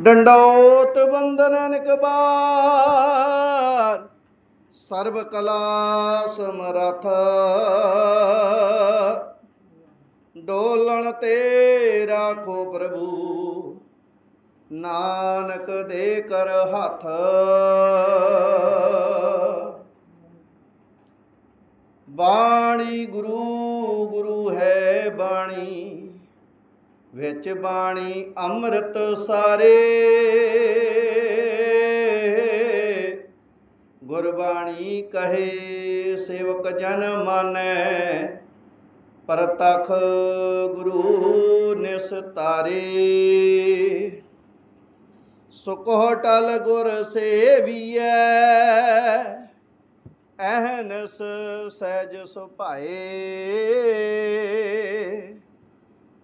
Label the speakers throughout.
Speaker 1: ਡੰਡੋਤ ਬੰਦਨ ਨਿਕਬਾਰ ਸਰਬ ਕਲਾ ਸਮਰਥ। ਡੋਲਣ ਤੇ ਰਾਖੋ ਪ੍ਰਭੂ, ਨਾਨਕ ਦੇ ਕਰ ਹੱਥ। ਬਾਣੀ ਗੁਰੂ ਗੁਰੂ ਹੈ ਬਾਣੀ। ਵਿੱਚ ਬਾਣੀ ਅੰਮ੍ਰਿਤ ਸਾਰੇ। ਗੁਰਬਾਣੀ ਕਹੇ, ਸੇਵਕ ਜਨ ਮਾਨੈ, ਪਰਤਖ ਗੁਰੂ ਨਿਸਤਾਰੇ ਸੁਕੋ ਟਲ ਗੁਰ ਸੇਵੀਐ ਅਹਨਸ ਸਹਿਜ ਸੁਭਾਏ।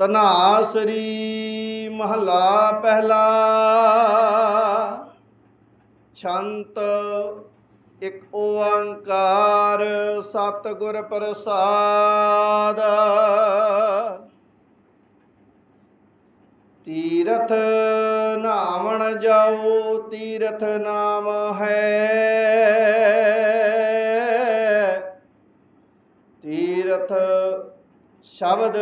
Speaker 1: ਤਨਾਸਰੀ ਮਹਲਾ ਪਹਿਲਾ। ਛੰਤ ਇਕ ਓੰਕਾਰ ਸਤਿਗੁਰ ਪ੍ਰਸਾਦ। ਤੀਰਥ ਨਾਮਣ ਜਾਓ, ਤੀਰਥ ਨਾਮ ਹੈ। ਤੀਰਥ ਸ਼ਬਦ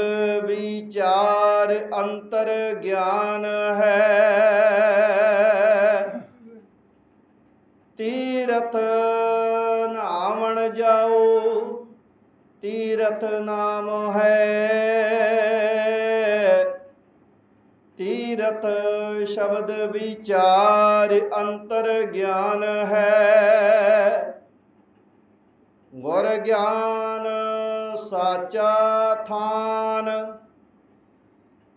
Speaker 1: ਵਿਚਾਰ ਅੰਤਰ ਗਿਆਨ ਹੈ। ਤੀਰਥ ਨਾਮਣ ਜਾਓ, ਤੀਰਥ ਨਾਮ ਹੈ। ਤੀਰਥ ਸ਼ਬਦ ਵਿਚਾਰ ਅੰਤਰ ਗਿਆਨ ਹੈ। ਗੁਰ ਗਿਆਨ ਸਾਚਾ ਥਾਨ।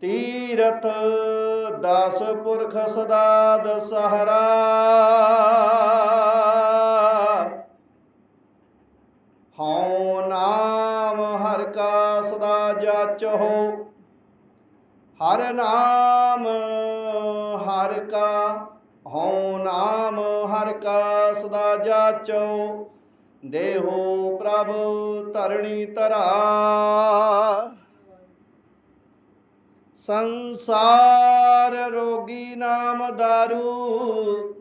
Speaker 1: ਤੀਰਥ ਦਸ ਪੁਰਖ ਸਦਾ ਦਸਹਰਾ। ਹਉ ਨਾਮ ਹਰ ਕਾ ਸਦਾ ਜਾਚੋ ਹਰ ਨਾਮ ਹਰ ਕਾ। ਹਉ ਨਾਮ ਹਰ ਕਾ ਸਦਾ ਜਾਚੋ ਦੇਹੋ ਪ੍ਰਭ ਧਰਣੀ ਧਰਾ। ਸੰਸਾਰ ਰੋਗੀ ਨਾਮ ਦਾਰੂ,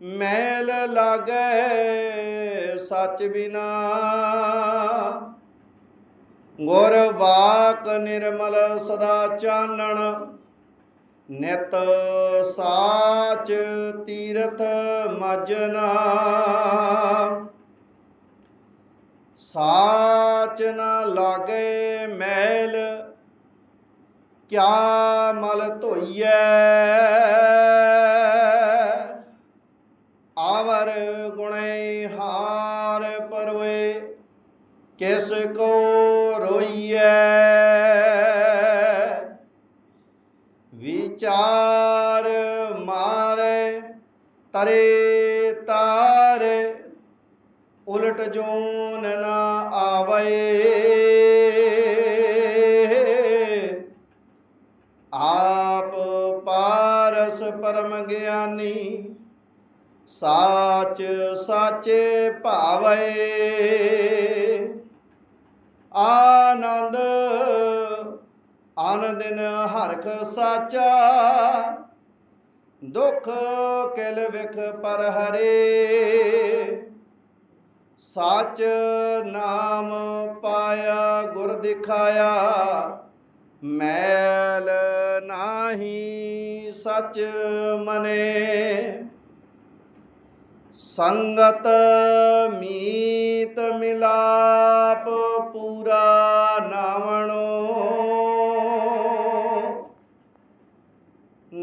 Speaker 1: ਮੈਲ ਲਾਗੈ ਸੱਚ ਬਿਨਾ। ਗੁਰ ਵਾਕ ਨਿਰਮਲ ਸਦਾ ਚਾਨਣ, ਨਿਤ ਸਾਚ ਤੀਰਥ ਮਜਨਾ। ਸਾਚ ਨ ਲਾਗੇ ਮੈਲ ਕਿਆ ਮਲ ਧੋਈਐ? ਆਵਰ ਗੁਣੇ ਹਾਰ ਪਰਵੇ ਕਿਸ ਕੋ ਰੋਈਐ? ਉਲਟ ਜੋਨ ਨਾ ਆਵੇ ਆਪ ਪਾਰਸ ਪਰਮ ਗਿਆਨੀ, ਸਾਚ ਸਾਚੇ ਭਾਵੇ ਆਨੰਦ ਆਨੰਦਨ ਹਰਖ ਸਾਚਾ, ਦੁਖ ਕਿਲ ਵਿਖ ਪਰ ਹਰੇ। ਸਚ ਨਾਮ ਪਾਇਆ, ਗੁਰ ਦਿਖਾਇਆ, ਮੈਲ ਨਾਹੀ ਸਚ ਮਨੇ। ਸੰਗਤ ਮੀਤ ਮਿਲਾਪ ਪੂਰਾ ਨਾਵਣੋ।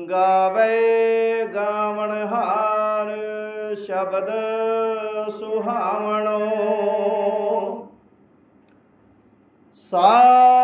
Speaker 1: ਗਾਵੇ ਗਾਵਣ ਸ਼ਬਦ ਸੁਹਾਵਣੋ। ਸਾ